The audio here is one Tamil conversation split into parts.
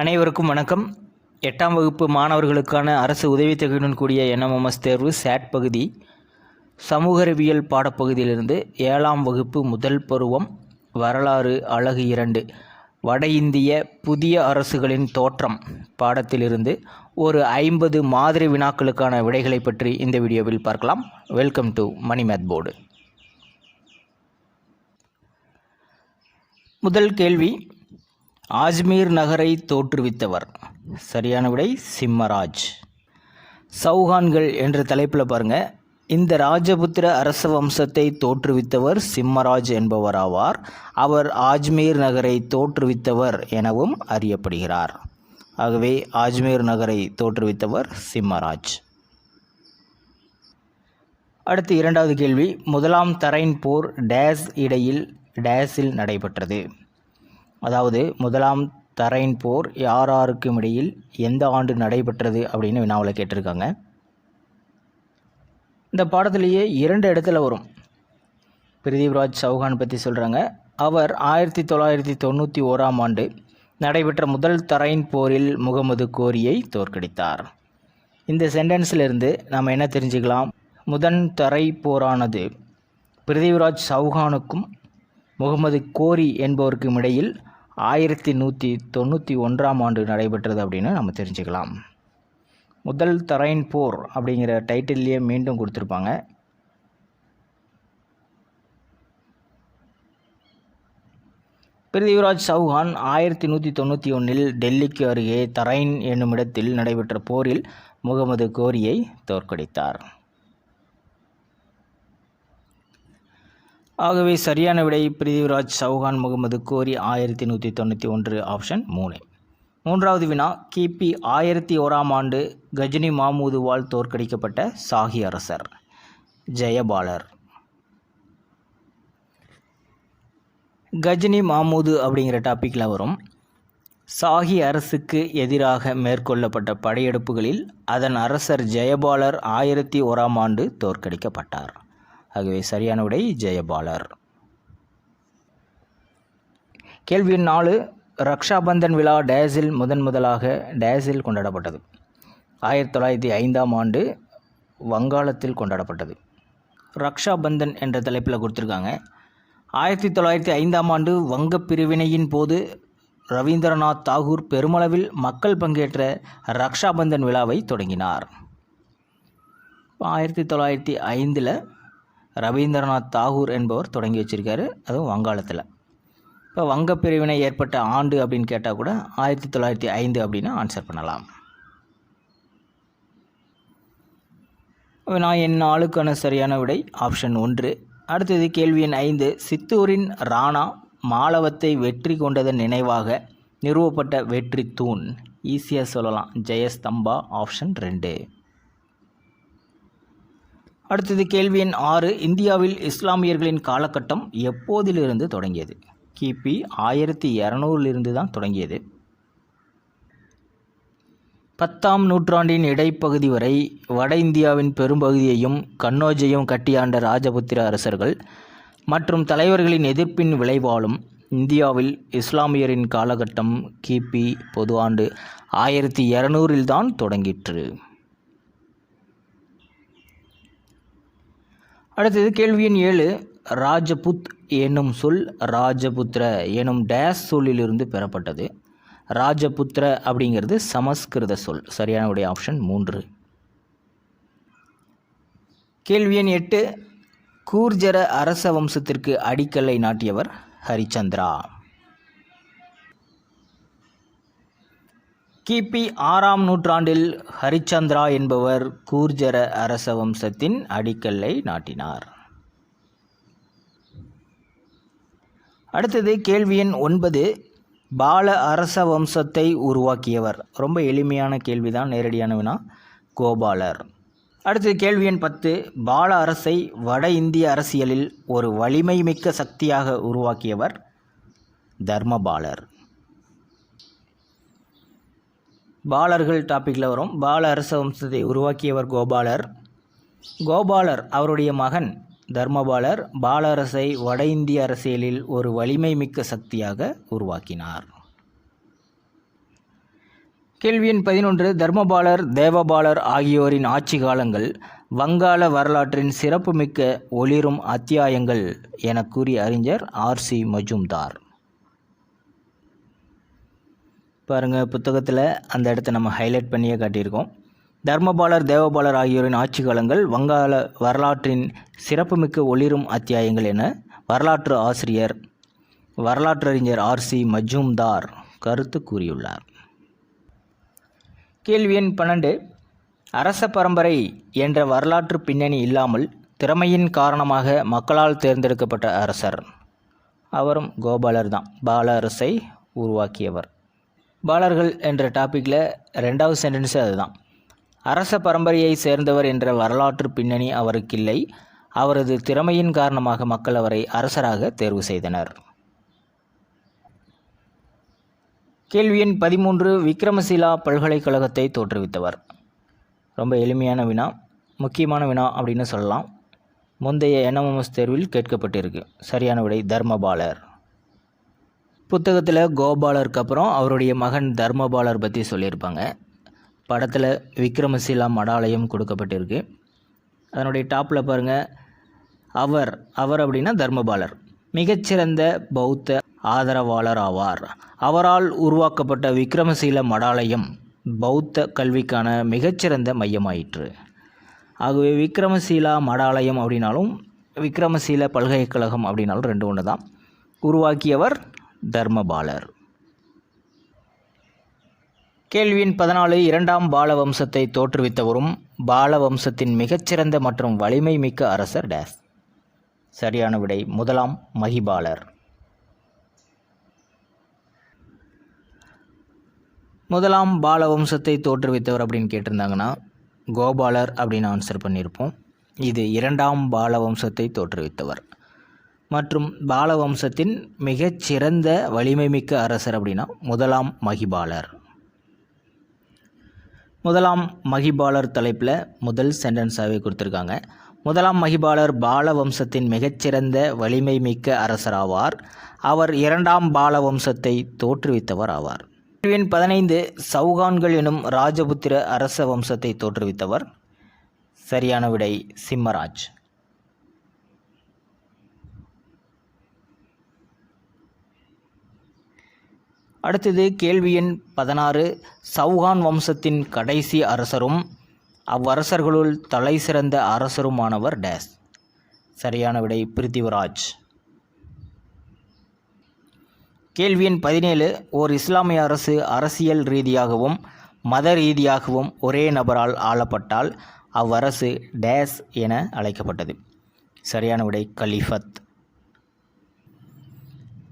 அனைவருக்கும் வணக்கம். எட்டாம் வகுப்பு மாணவர்களுக்கான அரசு உதவித்தொகையுடன் கூடிய என்எம்எம்எஸ் தேர்வு சேட் பகுதி சமூக அறிவியல் பாடப்பகுதியிலிருந்து ஏழாம் வகுப்பு முதல் பருவம் வரலாறு அழகு இரண்டு. வட இந்திய புதிய அரசுகளின் தோற்றம் பாடத்திலிருந்து ஒரு ஐம்பது மாதிரி வினாக்களுக்கான விடைகளை பற்றி இந்த வீடியோவில் பார்க்கலாம். Welcome to Mani math board முதல் கேள்வி ஆஜ்மீர் நகரை தோற்றுவித்தவர். சரியான விடை சிம்மராஜ். சௌஹான்கள் என்ற தலைப்பில் பாருங்க. இந்த ராஜபுத்திர அரச வம்சத்தை தோற்றுவித்தவர் சிம்மராஜ் என்பவர் ஆவார் அவர் ஆஜ்மீர் நகரை தோற்றுவித்தவர் எனவும் அறியப்படுகிறார். ஆகவே ஆஜ்மீர் நகரை தோற்றுவித்தவர் சிம்மராஜ். அடுத்து இரண்டாவது கேள்வி. முதலாம் தரைன் போர் டேஸ் இடையில் டேஸில் நடைபெற்றது. அதாவது முதலாம் தரைன் போர் யார் யாருக்கும் இடையில் எந்த ஆண்டு நடைபெற்றது அப்படின்னு வினாவில் கேட்டிருக்காங்க. இந்த பாடத்திலேயே இரண்டு இடத்துல வரும். பிரதீப்ராஜ் சௌஹான் பற்றி சொல்கிறாங்க அவர் ஆயிரத்தி தொள்ளாயிரத்தி தொண்ணூற்றி ஓராம் ஆண்டு நடைபெற்ற முதல் தரைன் போரில் முகமது கோரியை தோற்கடித்தார். இந்த சென்டென்ஸிலிருந்து நாம் என்ன தெரிஞ்சுக்கலாம்? முதன் தரை போரானது பிரிதிவ்ராஜ் சௌஹானுக்கும் முகமது கோரி என்பவருக்கும் இடையில் ஆயிரத்தி நூற்றி தொண்ணூற்றி ஒன்றாம் ஆண்டு நடைபெற்றது அப்படின்னு நம்ம தெரிஞ்சுக்கலாம். முதல் தரைன் போர் அப்படிங்கிற டைட்டில்லையே மீண்டும் கொடுத்துருப்பாங்க. பிருத்திவிராஜ் சௌஹான் ஆயிரத்தி நூற்றி தொண்ணூற்றி ஒன்றில் டெல்லிக்கு அருகே தரைன் என்னும் இடத்தில் நடைபெற்ற போரில் முகமது கோரியை தோற்கடித்தார். ஆகவே சரியான விடை பிரிதிவிராஜ் சௌகான் முகமது கோரி ஆயிரத்தி நூற்றி தொண்ணூற்றி ஒன்று ஆப்ஷன் மூணு. மூன்றாவது வினா கிபி ஆயிரத்தி ஓராம் ஆண்டு கஜினி மாமூதுவால் தோற்கடிக்கப்பட்ட சாகி அரசர். ஜெயபாலர் கஜினி மாமூது அப்படிங்கிற டாப்பிக்கில் வரும். சாகி அரசுக்கு எதிராக மேற்கொள்ளப்பட்ட படையெடுப்புகளில் அதன் அரசர் ஜெயபாலர் ஆயிரத்தி ஓராம் ஆண்டு தோற்கடிக்கப்பட்டார். ஆகவே சரியான விடை ஜெயபாலர். கேள்வி நாலு ரக்ஷாபந்தன் விழா டேஸில் முதன் முதலாக டேஸில் கொண்டாடப்பட்டது. ஆயிரத்தி தொள்ளாயிரத்தி ஐந்தாம் ஆண்டு வங்காளத்தில் கொண்டாடப்பட்டது. ரக்ஷாபந்தன் என்ற தலைப்பில் கொடுத்துருக்காங்க. ஆயிரத்தி தொள்ளாயிரத்தி ஐந்தாம் ஆண்டு வங்கப் பிரிவினையின் போது ரவீந்திரநாத் தாகூர் பெருமளவில் மக்கள் பங்கேற்ற ரக்ஷாபந்தன் விழாவை தொடங்கினார். ஆயிரத்தி தொள்ளாயிரத்தி ஐந்தில் ரவீந்திரநாத் தாகூர் என்பவர் தொடங்கி வச்சிருக்காரு. அதுவும் வங்காளத்தில். இப்போ வங்கப் பிரிவினை ஏற்பட்ட ஆண்டு அப்படின்னு கேட்டால் கூட ஆயிரத்தி தொள்ளாயிரத்தி ஐந்து அப்படின்னு ஆன்சர் பண்ணலாம். நான் என் ஆளுக்கான சரியான விடை ஆப்ஷன் ஒன்று. அடுத்தது கேள்வி எண் ஐந்து. சித்தூரின் ராணா மாலவத்தை வெற்றி கொண்டதன் நினைவாக நிறுவப்பட்ட வெற்றி தூண். ஈஸியாக சொல்லலாம். ஜெயஸ்தம்பா ஆப்ஷன் ரெண்டு. அடுத்தது கேள்வி எண் ஆறு. இந்தியாவில் இஸ்லாமியர்களின் காலகட்டம் எப்போதிலிருந்து தொடங்கியது? கிபி ஆயிரத்தி இரநூறிலிருந்து தான் தொடங்கியது. பத்தாம் நூற்றாண்டின் இடைப்பகுதி வரை வட இந்தியாவின் பெரும்பகுதியையும் கன்னோஜையும் கட்டியாண்ட ராஜபுத்திர அரசர்கள் மற்றும் தலைவர்களின் எதிர்ப்பின் விளைவாலும் இந்தியாவில் இஸ்லாமியரின் காலகட்டம் கிபி பொது ஆண்டு ஆயிரத்தி இரநூறில் தான் தொடங்கிற்று. அடுத்தது கேள்வி எண் ஏழு. ராஜபுத் என்னும் சொல் ராஜபுத்திர எனும் டேஸ் சொல்லிலிருந்து பெறப்பட்டது. ராஜபுத்திர அப்படிங்கிறது சமஸ்கிருத சொல். சரியான உடைய ஆப்ஷன் மூன்று. கேள்வி எண் எட்டு. கூர்ஜர அரச வம்சத்திற்கு அடிக்கல்லை நாட்டியவர் ஹரிச்சந்திரா. கிபி ஆறாம் நூற்றாண்டில் ஹரிச்சந்திரா என்பவர் கூர்ஜர அரச வம்சத்தின் அடிக்கல்லை நாட்டினார். அடுத்தது கேள்வி எண் ஒன்பது. பால அரச வம்சத்தை உருவாக்கியவர். ரொம்ப எளிமையான கேள்விதான் நேரடியான வினா. கோபாலர். அடுத்தது கேள்வி எண் பத்து. பால அரசை வட இந்திய அரசியலில் ஒரு வலிமை மிக்க சக்தியாக உருவாக்கியவர் தர்மபாலர். பாலர்கள் டாப்பிக்கில் வரும். பால அரச வம்சத்தை உருவாக்கியவர் கோபாலர். கோபாலர் அவருடைய மகன் தர்மபாலர் பால அரசை வட இந்திய அரசியலில் ஒரு வலிமை மிக்க சக்தியாக உருவாக்கினார். கேள்வி எண் பதினொன்று. தர்மபாலர் தேவபாலர் ஆகியோரின் ஆட்சி காலங்கள் வங்காள வரலாற்றின் சிறப்புமிக்க ஒளிரும் அத்தியாயங்கள் என கூறிய அறிஞர் ஆர்சி மஜும்தார். பாருங்கள் புத்தகத்தில் அந்த இடத்த நம்ம ஹைலைட் பண்ணியே காட்டியிருக்கோம். தர்மபாலர் தேவபாலர் ஆகியோரின் ஆட்சி காலங்கள் வங்காள வரலாற்றின் சிறப்புமிக்க ஒளிரும் அத்தியாயங்கள் என வரலாற்று ஆசிரியர் வரலாற்றறிஞர் ஆர்சி மஜூம்தார் கருத்து கூறியுள்ளார். கேள்வி எண் பன்னெண்டு. அரச பரம்பரை என்ற வரலாற்று பின்னணி இல்லாமல் திறமையின் காரணமாக மக்களால் தேர்ந்தெடுக்கப்பட்ட அரசர். அவரும் கோபாலர் தான். பால அரசை உருவாக்கியவர். பாலர்கள் என்ற டாப்பிக்கில் ரெண்டாவது சென்டென்ஸு அதுதான். அரச பரம்பரையை சேர்ந்தவர் என்ற வரலாற்று பின்னணி அவருக்கில்லை. அவரது திறமையின் காரணமாக மக்கள் அவரை அரசராக தேர்வு செய்தனர். கேள்வி எண் பதிமூன்று விக்ரமசிலா பல்கலைக்கழகத்தை தோற்றுவித்தவர். ரொம்ப எளிமையான வினா முக்கியமான வினா அப்படின்னு சொல்லலாம். முந்தைய என்எம்எம்எஸ் தேர்வில் கேட்கப்பட்டிருக்கு. சரியான விடை தர்மபாலர். புத்தகத்தில் கோபாலருக்கு அப்புறம் அவருடைய மகன் தர்மபாலர் பற்றி சொல்லியிருப்பாங்க. படத்தில் விக்ரமசீலா மடாலயம் கொடுக்கப்பட்டிருக்கு. அதனுடைய டாப்பில் பாருங்கள் அவர் அவர் அப்படின்னா தர்மபாலர். மிகச்சிறந்த பௌத்த ஆதரவாளர் ஆவார். அவரால் உருவாக்கப்பட்ட விக்ரமசீல மடாலயம் பௌத்த கல்விக்கான மிகச்சிறந்த மையமாயிற்று. ஆகவே விக்ரமசீலா மடாலயம் அப்படின்னாலும் விக்ரமசீல பல்கலைக்கழகம் அப்படின்னாலும் ரெண்டு ஒன்று தான் உருவாக்கியவர் தர்மபாலர். கேள்வியின் பதினாலு இரண்டாம் பால வம்சத்தை தோற்றுவித்தவரும் பால வம்சத்தின் மிகச்சிறந்த மற்றும் வலிமை மிக்க அரசர் டேஸ். சரியான விடை முதலாம் மகிபாலர். முதலாம் பால வம்சத்தை தோற்றுவித்தவர் அப்படின்னு கேட்டிருந்தாங்கன்னா கோபாலர் அப்படின்னு ஆன்சர் பண்ணியிருப்போம். இது இரண்டாம் பால வம்சத்தை தோற்றுவித்தவர். மற்றும் பாலவம்சத்தின் மிகச்சிறந்த வலிமை மிக்க அரசர் அப்படின்னா முதலாம் மகிபாலர். முதலாம் மகிபாலர் தலைப்பில் முதல் சென்டென்ஸாகவே கொடுத்துருக்காங்க. முதலாம் மகிபாலர் பாலவம்சத்தின் மிகச்சிறந்த வலிமை மிக்க அரசராவார். அவர் இரண்டாம் பாலவம்சத்தை தோற்றுவித்தவர் ஆவார். கேள்வியின் பதினைந்து சௌகான்கள் எனும் ராஜபுத்திர அரச வம்சத்தை தோற்றுவித்தவர் சரியான விடை சிம்மராஜ். அடுத்தது கேள்வி எண் பதினாறு. சவுகான் வம்சத்தின் கடைசி அரசரும் அவ்வரசர்களுள் தலை சிறந்த அரசருமானவர் டேஸ். சரியான விடை பிரித்திவராஜ். கேள்வி எண் பதினேழு. ஓர் இஸ்லாமிய அரசு அரசியல் ரீதியாகவும் மத ரீதியாகவும் ஒரே நபரால் ஆளப்பட்டால் அவ்வரசு டேஸ் என அழைக்கப்பட்டது. சரியான விடை கலிஃபத்.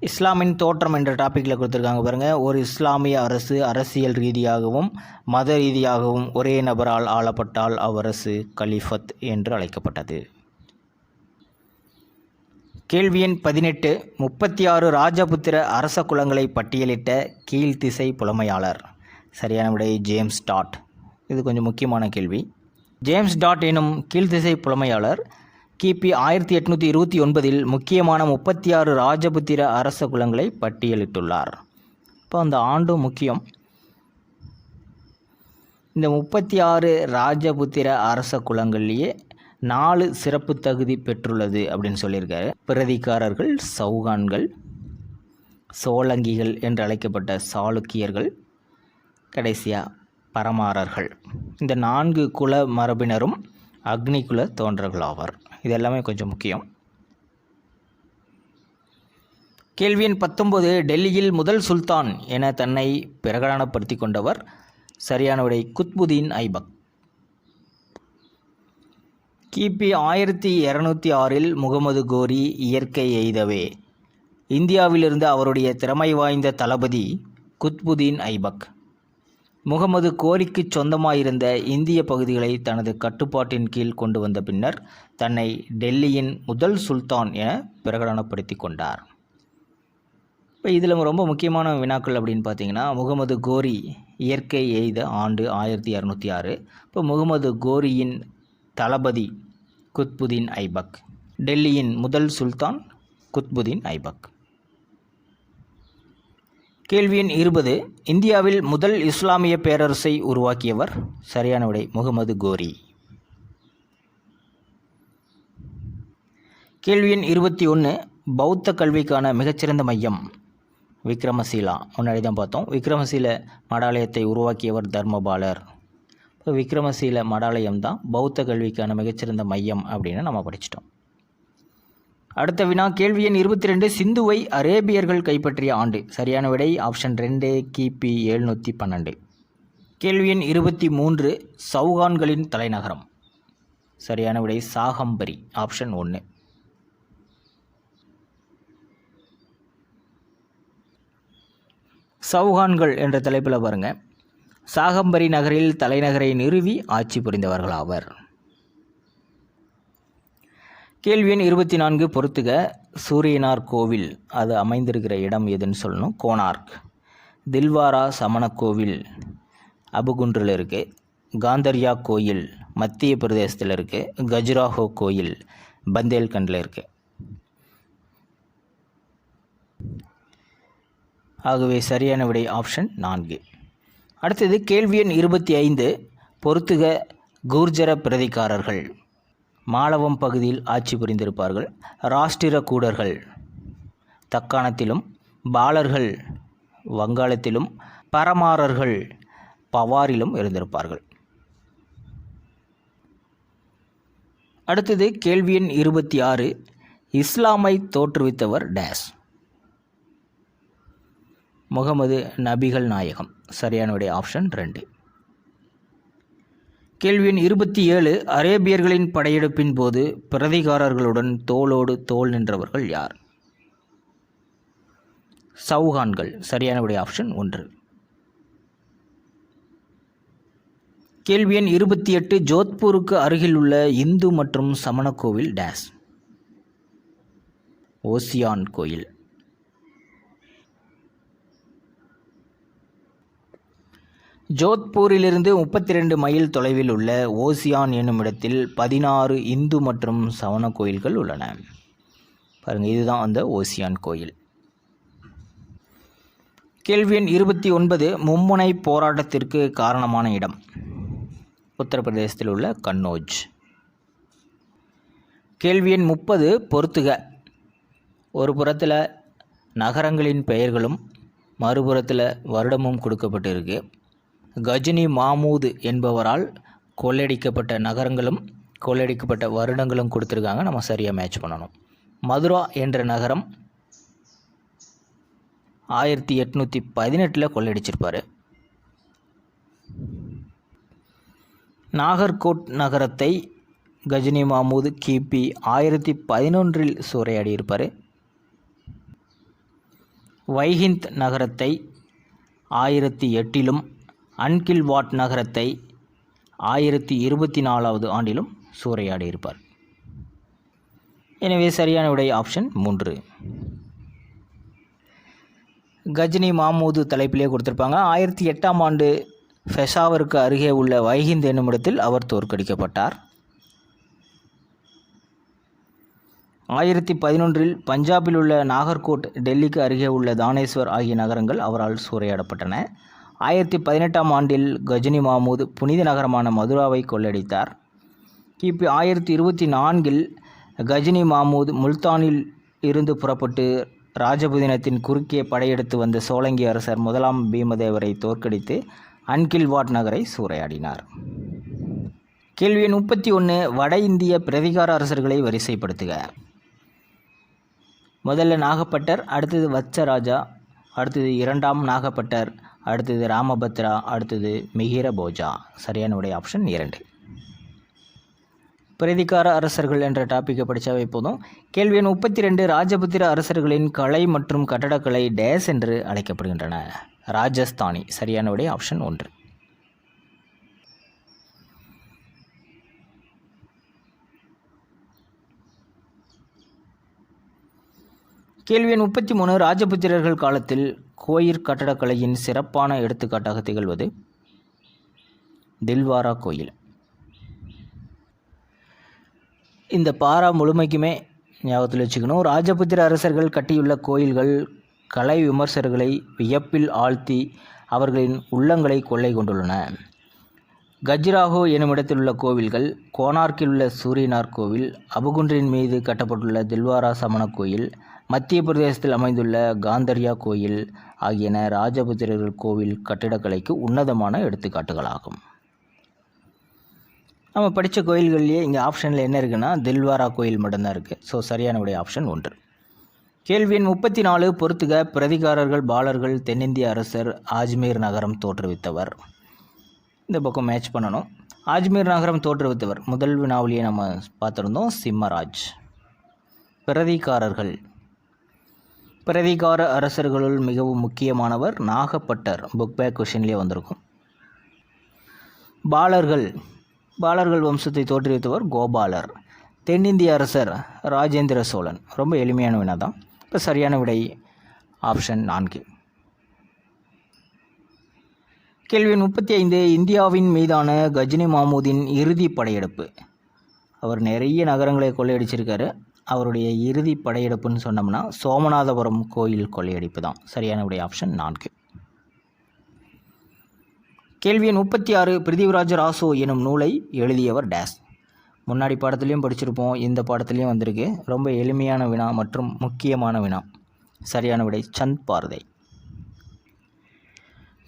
இஸ்லாமின் தோற்றம் என்ற டாப்பிக்கில் கொடுத்துருக்காங்க பாருங்கள் ஒரு இஸ்லாமிய அரசு அரசியல் ரீதியாகவும் மத ரீதியாகவும் ஒரே நபரால் ஆளப்பட்டால் அவ்வரசு கலிஃபத் என்று அழைக்கப்பட்டது. கேள்வி எண் பதினெட்டு. முப்பத்தி ஆறு ராஜபுத்திர அரச குலங்களை பட்டியலிட்ட கீழ்த்திசை புலமையாளர். சரியான விடை ஜேம்ஸ் டாட். இது கொஞ்சம் முக்கியமான கேள்வி. ஜேம்ஸ் டாட் எனும் கீழ்த்திசை புலமையாளர் கிபி ஆயிரத்தி எட்நூற்றி இருபத்தி ஒன்பதில் முக்கியமான முப்பத்தி ஆறு ராஜபுத்திர அரச குலங்களை பட்டியலிட்டுள்ளார். இப்போ அந்த ஆண்டும் முக்கியம். இந்த முப்பத்தி ஆறு ராஜபுத்திர அரச குலங்கள்லேயே நாலு சிறப்பு தகுதி பெற்றுள்ளது அப்படின்னு சொல்லியிருக்காரு. பிரதிகாரர்கள் சௌகான்கள் சோழங்கிகள் என்று அழைக்கப்பட்ட சாளுக்கியர்கள் கடைசியாக பரமாரர்கள். இந்த நான்கு குல மரபினரும் அக்னிகுல தோன்றர்கள் ஆவார் இது எல்லாமே கொஞ்சம் முக்கியம். கேள்வி எண் பத்தொன்பது டெல்லியில் முதல் சுல்தான் என தன்னை பிரகடனப்படுத்தி கொண்டவர் சரியான விடை குத்புதீன் ஐபக். கிபி ஆயிரத்தி இரநூத்தி ஆறில் முகமது கோரி இயற்கை எய்தவே. இந்தியாவிலிருந்து அவருடைய திறமை வாய்ந்த தளபதி குத்புதீன் ஐபக். முகமது கோரிக்கு சொந்தமாயிருந்த இந்திய பகுதிகளை தனது கட்டுப்பாட்டின் கீழ் கொண்டு வந்த பின்னர் தன்னை டெல்லியின் முதல் சுல்தான் என பிரகடனப்படுத்தி கொண்டார். இப்போ இதில் ரொம்ப முக்கியமான வினாக்கள் அப்படின்னு பார்த்தீங்கன்னா முகமது கோரி இயற்கை எய்த ஆண்டு ஆயிரத்தி இரநூத்தி ஆறு. இப்போ முகமது கோரியின் தளபதி குத்புதீன் ஐபக் டெல்லியின் முதல் சுல்தான் குத்புதீன் ஐபக். கேள்வி எண் இருபது இந்தியாவில் முதல் இஸ்லாமிய பேரரசை உருவாக்கியவர் சரியான விடை முகமது கோரி. கேள்வி எண் இருபத்தி ஒன்று பௌத்த கல்விக்கான மிகச்சிறந்த மையம் விக்ரமசீலா. முன்னாடி தான் பார்த்தோம் விக்ரமசீல மடாலயத்தை உருவாக்கியவர் தர்மபாலர். இப்போ விக்ரமசீல மடாலயம் தான் பௌத்த கல்விக்கான மிகச்சிறந்த மையம் அப்படின்னு நம்ம படிச்சிட்டோம். அடுத்த வினா கேள்வி எண் இருபத்தி ரெண்டு சிந்துவை அரேபியர்கள் கைப்பற்றிய ஆண்டு. சரியான விடை ஆப்ஷன் ரெண்டு கிபி எழுநூற்றி பன்னெண்டு. கேள்வி எண் இருபத்தி மூன்று சவுகான்களின் தலைநகரம். சரியான விடை சாகம்பரி ஆப்ஷன் ஒன்று சவுகான்கள் என்ற தலைப்பில் பாருங்கள் சாகம்பரி நகரில் தலைநகரை நிறுவி ஆட்சி புரிந்தவர்கள் ஆவர். கேள்வி எண் இருபத்தி நான்கு பொறுத்துக. சூரியனார் கோவில் அது அமைந்திருக்கிற இடம் எதுன்னு சொல்லணும். கோனார்க் தில்வாரா சமண கோவில் அபுகுன்றில் இருக்குது காந்தர்யா கோயில் மத்திய பிரதேசத்தில் இருக்குது கஜுராஹோ கோயில் பந்தேல்கண்டில் இருக்குது ஆகவே சரியான விடை ஆப்ஷன் நான்கு. அடுத்தது கேள்வி எண் இருபத்தி ஐந்து பொறுத்துக. கூர்ஜர பிரதிகாரர்கள் மாளவம் பகுதியில் ஆட்சி புரிந்திருப்பார்கள். ராஷ்டிர கூடர்கள் தக்காணத்திலும் பாலர்கள் வங்காளத்திலும் பரமாரர்கள் பவாரிலும் இருந்திருப்பார்கள். அடுத்தது கேள்வி எண் இருபத்தி ஆறு இஸ்லாமை தோற்றுவித்தவர் டேஸ். முகமது நபிகள் நாயகம். சரியானுடைய ஆப்ஷன் ரெண்டு. கேள்வி எண் இருபத்தி ஏழு அரேபியர்களின் படையெடுப்பின் போது பிரதிகாரர்களுடன் தோளோடு தோல் நின்றவர்கள் யார்? சவுகான்கள். சரியானபடி ஆப்ஷன் ஒன்று. கேள்வி எண் இருபத்தி எட்டு ஜோத்பூருக்கு அருகில் உள்ள இந்து மற்றும் சமண கோவில் டேஸ். ஓசியான் கோயில். ஜோத்பூரிலிருந்து முப்பத்தி ரெண்டு மைல் தொலைவில் உள்ள ஓசியான் என்னும் இடத்தில் பதினாறு இந்து மற்றும் சவண கோயில்கள் உள்ளன. பாருங்கள் இதுதான் அந்த ஓசியான் கோயில். கேள்வி எண் இருபத்தி ஒன்பது மும்முனை போராட்டத்திற்கு காரணமான இடம். உத்தரப்பிரதேசத்தில் உள்ள கன்னோஜ் கேள்வி எண் முப்பது பொறுத்துக. ஒரு புறத்தில் நகரங்களின் பெயர்களும் மறுபுறத்தில் வருடமும் கொடுக்கப்பட்டிருக்கு. கஜினி மாமூது என்பவரால் கொள்ளையடிக்கப்பட்ட நகரங்களும் கொள்ளையடிக்கப்பட்ட வருடங்களும் கொடுத்துருக்காங்க. நம்ம சரியாக மேட்ச் பண்ணணும். மதுரா என்ற நகரம் ஆயிரத்தி எட்நூற்றி பதினெட்டில் கொள்ளையடிச்சிருப்பார் நாகர்கோட் நகரத்தை கஜினி மாமூது கிபி ஆயிரத்தி பதினொன்றில் சூறையாடியிருப்பார். வைஹிந்த் நகரத்தை ஆயிரத்தி எட்டிலும் அன்கில்வாட் நகரத்தை ஆயிரத்தி இருபத்தி நாலாவது ஆண்டிலும் சூறையாடியிருப்பார். எனவே சரியான விடை ஆப்ஷன் மூன்று. கஜினி மாமூது தலைப்பிலே கொடுத்துருப்பாங்க. ஆயிரத்தி எட்டாம் ஆண்டு ஃபெஷாவருக்கு அருகே உள்ள வைஹிந்த் என்னும் இடத்தில் அவர் தோற்கடிக்கப்பட்டார். ஆயிரத்தி பதினொன்றில் பஞ்சாபில் உள்ள நாகர்கோட் டெல்லிக்கு அருகே உள்ள தானேஸ்வர் ஆகிய நகரங்கள் அவரால் சூறையாடப்பட்டன. ஆயிரத்தி பதினெட்டாம் ஆண்டில் கஜினி மாமூத் புனித நகரமான மதுராவை கொள்ளடித்தார். கிபி ஆயிரத்தி இருபத்தி நான்கில் கஜினி மாமூத் முல்தானில் இருந்து புறப்பட்டு ராஜபுதினத்தின் குறுக்கே படையெடுத்து வந்த சோழங்கி அரசர் முதலாம் பீமதேவரை தோற்கடித்து அன்கில்வாட் நகரை சூறையாடினார். கேள்வி எண் முப்பத்தி ஒன்று வட இந்திய பிரதிகார அரசர்களை வரிசைப்படுத்துக. முதல்ல நாகப்பட்டர் அடுத்தது வத்சராஜா அடுத்தது இரண்டாம் நாகப்பட்டர் அடுத்தது ராமபத்ரா அடுத்தது மிகிர போஜா சரியான உடைய ஆப்ஷன் இரண்டு. பிரதிகார அரசர்கள் என்ற டாப்பிக்கை படித்தாவே போதும். கேள்வி எண் முப்பத்தி ரெண்டு ராஜபுத்திர அரசர்களின் கலை மற்றும் கட்டடக்கலை டேஸ் என்று அழைக்கப்படுகின்றன. ராஜஸ்தானி சரியான விடை ஆப்ஷன் ஒன்று. கேள்வி எண் முப்பத்தி மூணு ராஜபுத்திரர்கள் காலத்தில் கோயிற் கட்டடக்கலையின் சிறப்பான எடுத்துக்காட்டாக திகழ்வது தில்வாரா கோயில். இந்த பாரா முழுமைக்குமே ஞாபகத்தில் வச்சுக்கணும். ராஜபுத்திர அரசர்கள் கட்டியுள்ள கோயில்கள் கலை விமர்சகர்களை வியப்பில் ஆழ்த்தி அவர்களின் உள்ளங்களை கொள்ளை கொண்டுள்ளன. கஜ்ராஹோ எனுமிடத்தில் உள்ள கோவில்கள் கோனார்க்கில் உள்ள சூரியனார் கோவில் அபுகுன்றின் மீது கட்டப்பட்டுள்ள தில்வாரா சமண கோயில் மத்திய பிரதேசத்தில் அமைந்துள்ள காந்தர்யா கோயில் ஆகியன ராஜபுத்திரர்கள் கோவில் கட்டிடக்கலைக்கு உன்னதமான எடுத்துக்காட்டுகளாகும். நம்ம படித்த கோயில்கள்லேயே இங்கே ஆப்ஷனில் என்ன இருக்குன்னா தில்வாரா கோயில் மட்டும்தான் இருக்குது ஸோ சரியான உடைய ஆப்ஷன் ஒன்று. கேள்வி எண் முப்பத்தி நாலு பொறுத்துக பிரதிகாரர்கள் பாலர்கள் தென்னிந்திய அரசர் ஆஜ்மீர் நகரம் தோற்றுவித்தவர். இந்த பக்கம் மேட்ச் பண்ணணும். ஆஜ்மீர் நகரம் தோற்றுவித்தவர். முதல் வினாவிலேயே நம்ம பார்த்துருந்தோம் சிம்மராஜ். பிரதிகாரர்கள். பிரதிகார அரசர்களுள் மிகவும் முக்கியமானவர் நாகப்பட்டர். புக் பேக் கொஷின்லேயே வந்திருக்கும். பாலர்கள். பாலர்கள் வம்சத்தை தோற்றுவித்தவர் கோபாலர். தென்னிந்திய அரசர் ராஜேந்திர சோழன். ரொம்ப எளிமையான வினா தான் இப்போ சரியான விடை ஆப்ஷன் நான்கு. கேள்வி முப்பத்தி ஐந்து இந்தியாவின் மீதான கஜினி மாமூதின் இறுதி படையெடுப்பு. அவர் நிறைய நகரங்களை கொள்ளையடிச்சிருக்காரு. அவருடைய இறுதி படையெடுப்புன்னு சொன்னோம்னா சோமநாதபுரம் கோயில் கொள்ளையடிப்பு தான். சரியான விடை ஆப்ஷன் நான்கு. கேள்வி முப்பத்தி ஆறு பிருத்திவிராஜ ராசோ எனும் நூலை எழுதியவர் டேஸ். முன்னாடி பாடத்துலேயும் படிச்சிருப்போம் இந்த பாடத்துலேயும் வந்திருக்கு. ரொம்ப எளிமையான வினா மற்றும் முக்கியமான வினா. சரியான விடை சந்த் பாரதை.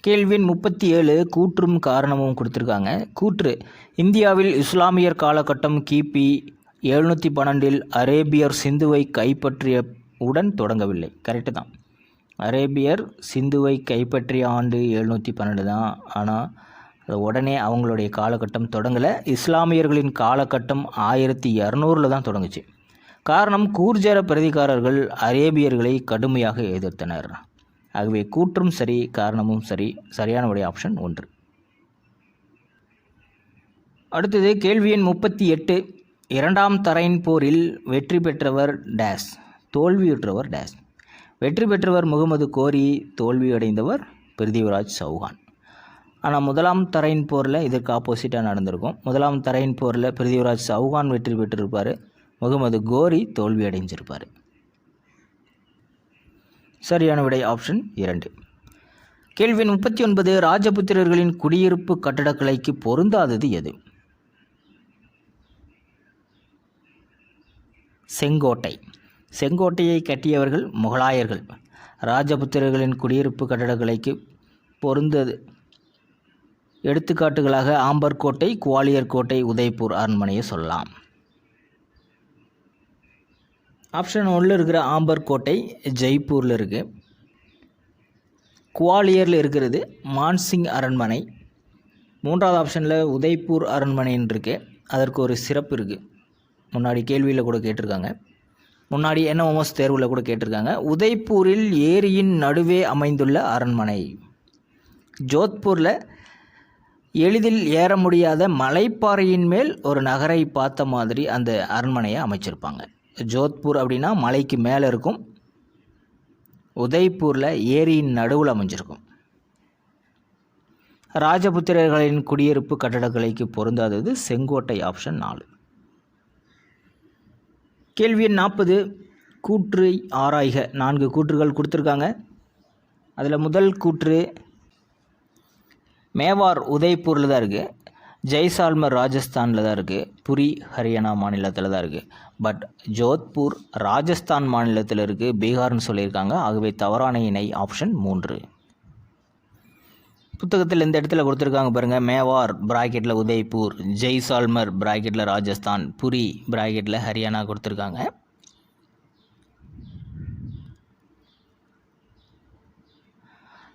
கேள்வின் முப்பத்தி ஏழு கூற்றும் காரணமும் கொடுத்துருக்காங்க. கூற்று இந்தியாவில் இஸ்லாமியர் காலகட்டம் கிபி எழுநூற்றி பன்னெண்டில் அரேபியர் சிந்துவை கைப்பற்றிய உடன் தொடங்கவில்லை. கரெக்டு தான். அரேபியர் சிந்துவை கைப்பற்றிய ஆண்டு எழுநூற்றி பன்னெண்டு தான். ஆனால் அது உடனே அவங்களுடைய காலகட்டம் தொடங்கலை. இஸ்லாமியர்களின் காலகட்டம் ஆயிரத்தி இரநூறில் தான் தொடங்குச்சு. காரணம் கூர்ஜர பிரதிகாரர்கள் அரேபியர்களை கடுமையாக எதிர்த்தனர். ஆகவே கூற்றும் சரி காரணமும் சரி சரியானவுடைய ஆப்ஷன் ஒன்று. அடுத்தது கேள்வி எண் முப்பத்தி எட்டு. இரண்டாம் தரையின் போரில் வெற்றி பெற்றவர் டேஸ் தோல்வியுற்றவர் டேஸ். வெற்றி பெற்றவர் முகமது கோரி தோல்வியடைந்தவர் பிருத்திவிராஜ் சௌஹான். ஆனால் முதலாம் தரையின் போரில் இதற்கு ஆப்போசிட்டாக நடந்திருக்கும். முதலாம் தரையின் போரில் பிருத்திவிராஜ் சௌஹான் வெற்றி பெற்றிருப்பார். முகமது கோரி தோல்வி அடைஞ்சிருப்பார் சரியான விடை ஆப்ஷன் இரண்டு. கேள்வி முப்பத்தி ஒன்பது ராஜபுத்திரர்களின் குடியிருப்பு கட்டடக்கலைக்கு பொருந்தாதது எது? செங்கோட்டை. செங்கோட்டையை கட்டியவர்கள் முகலாயர்கள். ராஜபுத்திரர்களின் குடியிருப்பு கட்டடக்கலைக்கு பொருந்தது. எடுத்துக்காட்டுகளாக ஆம்பர் கோட்டை குவாலியர் கோட்டை உதய்பூர் அரண்மனையை சொல்லலாம். ஆப்ஷன் ஒன்றில் இருக்கிற ஆம்பர் கோட்டை ஜெய்ப்பூரில் இருக்குது குவாலியரில் இருக்கிறது மான்சிங் அரண்மனை. மூன்றாவது ஆப்ஷனில் உதய்பூர் அரண்மனைன்னு இருக்குது அதற்கு ஒரு சிறப்பு இருக்குது முன்னாடி கேள்வியில் கூட கேட்டிருக்காங்க. முன்னாடி என்எம்எஸ் தேர்வில் கூட கேட்டிருக்காங்க. உதய்பூரில் ஏரியின் நடுவே அமைந்துள்ள அரண்மனை. ஜோத்பூரில் எளிதில் ஏற முடியாத மலைப்பாறையின் மேல் ஒரு நகரை பார்த்த மாதிரி அந்த அரண்மனையை அமைச்சிருப்பாங்க. ஜோத்பூர் அப்படின்னா மலைக்கு மேலே இருக்கும். உதய்பூரில் ஏரியின் நடுவில் அமைஞ்சிருக்கும். ராஜபுத்திரர்களின் குடியிருப்பு கட்டடக்கலைக்கு பொருந்தாதது செங்கோட்டை ஆப்ஷன் நாலு. கேள்வி எண் நாற்பது. கூற்று ஆராய்க. நான்கு கூற்றுகள் கொடுத்துருக்காங்க. அதில் முதல் கூற்று மேவார் உதய்பூரில் தான் இருக்குது ஜெய்சால்மர் ராஜஸ்தானில் தான் இருக்குது புரி ஹரியானா மாநிலத்தில் தான் இருக்குது பட் ஜோத்பூர் ராஜஸ்தான் மாநிலத்தில் இருக்குது பீகார்னு சொல்லியிருக்காங்க. ஆகவே தவறான இணை ஆப்ஷன் மூன்று. புத்தகத்தில் இந்த இடத்துல கொடுத்துருக்காங்க பாருங்கள் மேவார் ப்ராக்கெட்டில் உதய்பூர் ஜெய்சால்மர் ப்ராக்கெட்டில் ராஜஸ்தான் புரி ப்ராக்கெட்டில் ஹரியானா கொடுத்துருக்காங்க.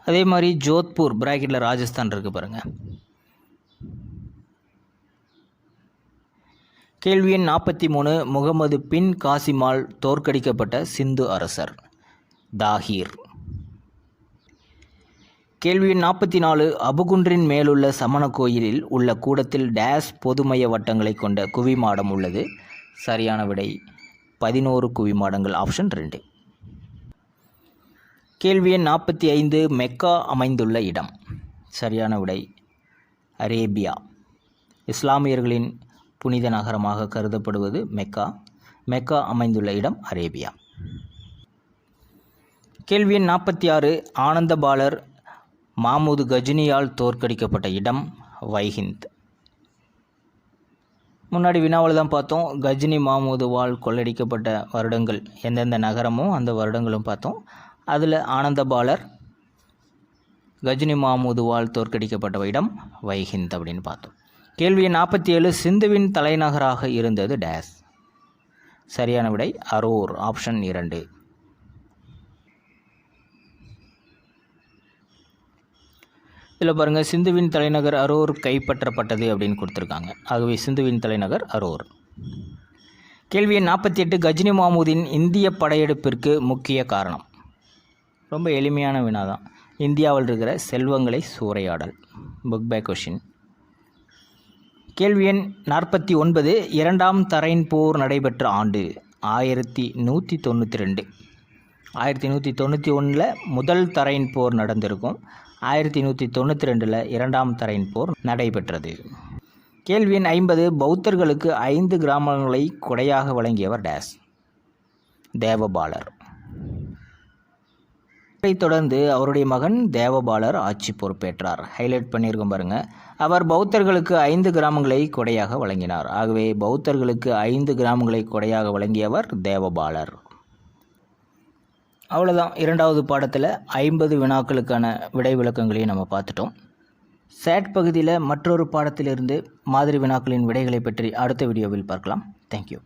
அதே மாதிரி ஜோத்பூர் ப்ராக்கெட்டில் ராஜஸ்தான் இருக்குது பாருங்கள் கேள்வி எண் நாற்பத்தி மூணு முகமது பின் காசிமால் தோற்கடிக்கப்பட்ட சிந்து அரசர் தாஹீர். கேள்வி நாற்பத்தி நாலு அபுகுன்றின் மேலுள்ள சமண கோயிலில் உள்ள கூடத்தில் டேஸ் பொதுமைய வட்டங்களை கொண்ட குவிமாடம் உள்ளது. சரியான விடை பதினோரு குவிமாடங்கள் ஆப்ஷன் ரெண்டு. கேள்வி எண் நாற்பத்தி ஐந்து மெக்கா அமைந்துள்ள இடம். சரியான விடை அரேபியா. இஸ்லாமியர்களின் புனித நகரமாக கருதப்படுவது மெக்கா. மெக்கா அமைந்துள்ள இடம் அரேபியா. கேள்வி எண் நாற்பத்தி ஆறு ஆனந்தபாலர் மாமூது கஜினியால் தோற்கடிக்கப்பட்ட இடம் வைஹிந்த். முன்னாடி வினாவில் தான் பார்த்தோம் கஜினி மாமூதுவால் கொள்ளடிக்கப்பட்ட வருடங்கள் எந்தெந்த நகரமோ அந்த வருடங்களும் பார்த்தோம். அதில் ஆனந்தபாலர் கஜினி மாமூதுவால் தோற்கடிக்கப்பட்ட இடம் வைஹிந்த் அப்படின்னு பார்த்தோம். கேள்வி நாற்பத்தி ஏழு சிந்துவின் தலைநகராக இருந்தது டேஸ். சரியான விடை அரூர் ஆப்ஷன் இரண்டு. இதில் பாருங்கள் சிந்துவின் தலைநகர் அரூர் கைப்பற்றப்பட்டது அப்படின்னு கொடுத்துருக்காங்க. ஆகவே சிந்துவின் தலைநகர் அரூர். கேள்வி எண் நாற்பத்தி எட்டு கஜினி மாமூதின் இந்திய படையெடுப்பிற்கு முக்கிய காரணம். ரொம்ப எளிமையான வினா தான். இந்தியாவில் இருக்கிற செல்வங்களை சூறையாடல். புக் பேக் கொஷின் கேள்வி எண் நாற்பத்தி ஒன்பது இரண்டாம் தரைன் போர் நடைபெற்ற ஆண்டு ஆயிரத்தி நூற்றி தொண்ணூற்றி ரெண்டு. ஆயிரத்தி நூற்றி தொண்ணூற்றி ஒன்றில் முதல் தரையின் போர் நடந்திருக்கும். ஆயிரத்தி நூற்றி தொண்ணூற்றி ரெண்டில் இரண்டாம் தரையின் போர் நடைபெற்றது. கேள்வி எண் ஐம்பது பௌத்தர்களுக்கு ஐந்து கிராமங்களை கொடையாக வழங்கியவர் டேஸ். தேவபாலர். இதைத் தொடர்ந்து அவருடைய மகன் தேவபாலர் ஆட்சி பொறுப்பேற்றார். ஹைலைட் பண்ணியிருக்கோம் பாருங்க. அவர் பௌத்தர்களுக்கு ஐந்து கிராமங்களை கொடையாக வழங்கினார். ஆகவே பௌத்தர்களுக்கு ஐந்து கிராமங்களை கொடையாக வழங்கியவர் தேவபாலர். அவ்வளோதான் இரண்டாவது பாடத்தில் ஐம்பது வினாக்களுக்கான விடை விளக்கங்களையும் நம்ம பார்த்துட்டோம். சேட் பகுதியில் மற்றொரு பாடத்திலிருந்து மாதிரி வினாக்களின் விடைகளை பற்றி அடுத்த வீடியோவில் பார்க்கலாம். தேங்க்யூ